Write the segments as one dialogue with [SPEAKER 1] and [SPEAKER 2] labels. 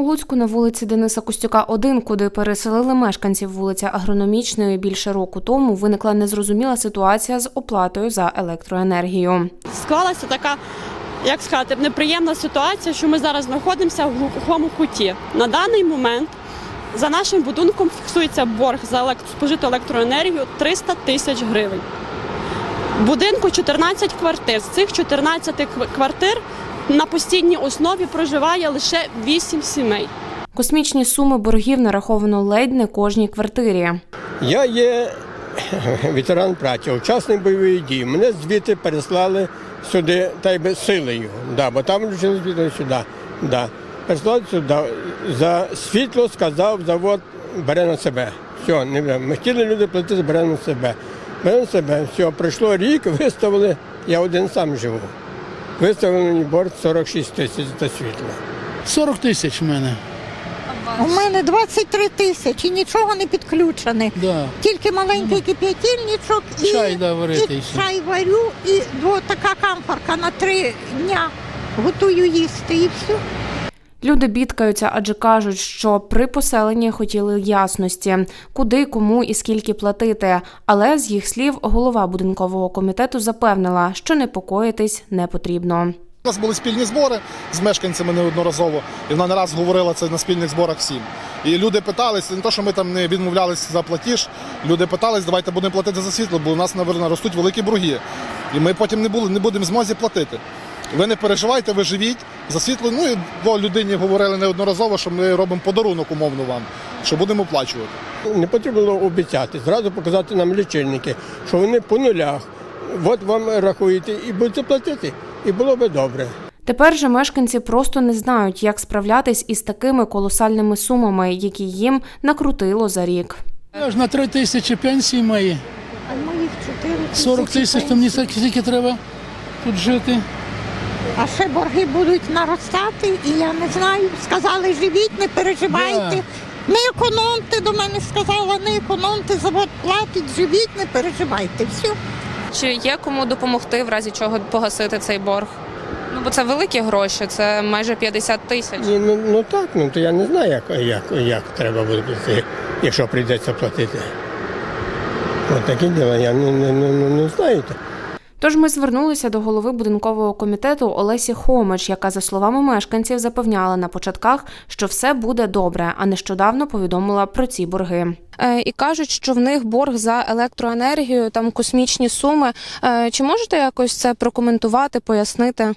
[SPEAKER 1] У Луцьку на вулиці Дениса Костюка 1, куди переселили мешканців вулиці Агрономічної більше року тому, виникла незрозуміла ситуація з оплатою за електроенергію.
[SPEAKER 2] склалася така, як сказати, неприємна ситуація, що ми зараз знаходимося в глухому куті. На даний момент за нашим будинком фіксується борг за спожиту електроенергію 300 тисяч гривень. Будинку 14 квартир. З цих 14 квартир на постійній основі проживає лише 8 сімей.
[SPEAKER 1] Космічні суми боргів нараховано ледь не кожній квартирі.
[SPEAKER 3] Я є ветеран праці, учасник бойових дій. Мене звідти переслали сюди та й би силою. Да, бо там вчили звідти сюди. Да. Переслали сюди. За світло сказав завод бере на себе. Все, не бере. Ми хотіли люди платити, бере на себе. Бере на себе. Все, пройшло рік, виставили, я один сам живу. Виставили борт 46 тисяч за світло.
[SPEAKER 4] 40 тисяч в мене.
[SPEAKER 5] У мене 23 тисячі, нічого не підключене.
[SPEAKER 4] Да.
[SPEAKER 5] Тільки маленький кип'ятильничок і,
[SPEAKER 4] Чай, да, варити і
[SPEAKER 5] чай варю, і така камфорка на три дня готую їсти і все.
[SPEAKER 1] Люди бідкаються, адже кажуть, що при поселенні хотіли ясності, куди, кому і скільки платити. Але з їх слів голова будинкового комітету запевнила, що непокоїтись не потрібно.
[SPEAKER 6] У нас були спільні збори з мешканцями неодноразово, і вона не раз говорила це на спільних зборах всім. І люди питались, не то, що ми там не відмовлялись за платіж, люди питались, давайте будемо платити за світло, бо у нас наверно, ростуть великі борги. І ми потім не були, не будемо змозі платити. Ви не переживайте, ви живіть за світло. Ну і бо людині говорили неодноразово, що ми робимо подарунок умовно вам, що будемо оплачувати.
[SPEAKER 3] Не потрібно було обіцяти, зразу показати нам лічильники, що вони по нулях. От вам рахуєте і будете платити, і було би добре.
[SPEAKER 1] Тепер же мешканці просто не знають, як справлятись із такими колосальними сумами, які їм накрутило за рік.
[SPEAKER 4] Я ж на 3 тисячі пенсії мої.
[SPEAKER 5] А моїх 4 тисячі.
[SPEAKER 4] 40 тисяч, то мені так скільки треба тут жити.
[SPEAKER 5] А ще борги будуть наростати, і я не знаю. Сказали, живіть, не переживайте.
[SPEAKER 4] Да.
[SPEAKER 5] Не економте, до мене сказала, не економте, завод платить, живіть, не переживайте. Все.
[SPEAKER 7] Чи є кому допомогти в разі чого погасити цей борг? Ну бо це великі гроші, це майже 50 тисяч.
[SPEAKER 3] Ні, ну, ну так, ну то я не знаю, як, як, як треба буде якщо прийдеться платити. От такі діла, я не, не, не, не, не знаю.
[SPEAKER 1] Тож ми звернулися до голови будинкового комітету Олесі Хомич, яка, за словами мешканців, запевняла на початках, що все буде добре, а нещодавно повідомила про ці борги.
[SPEAKER 7] Е, і кажуть, що в них борг за електроенергію, там космічні суми. Е, чи можете якось це прокоментувати, пояснити?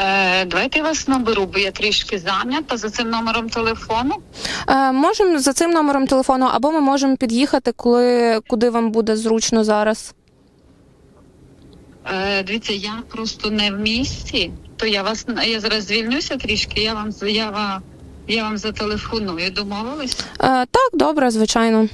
[SPEAKER 8] Е, давайте я вас наберу, бо я трішки зайнята за цим номером телефону.
[SPEAKER 7] Е, можемо за цим номером телефону, або ми можемо під'їхати, коли куди вам буде зручно зараз.
[SPEAKER 8] Е, дивіться, я просто не в місті, то я вас я зараз звільнюся трішки. Я вам я вам, я вам зателефоную. Домовились?
[SPEAKER 7] Е, так, добре, звичайно.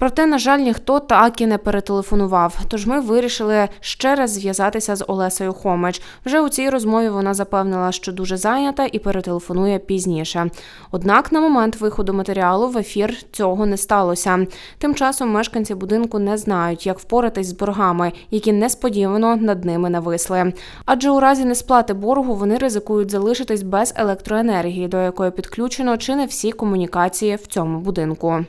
[SPEAKER 1] Проте, на жаль, ніхто так і не перетелефонував. Тож ми вирішили ще раз зв'язатися з Олесею Хомич. Вже у цій розмові вона запевнила, що дуже зайнята і перетелефонує пізніше. Однак на момент виходу матеріалу в ефір цього не сталося. Тим часом мешканці будинку не знають, як впоратись з боргами, які несподівано над ними нависли. Адже у разі несплати боргу вони ризикують залишитись без електроенергії, до якої підключено чи не всі комунікації в цьому будинку.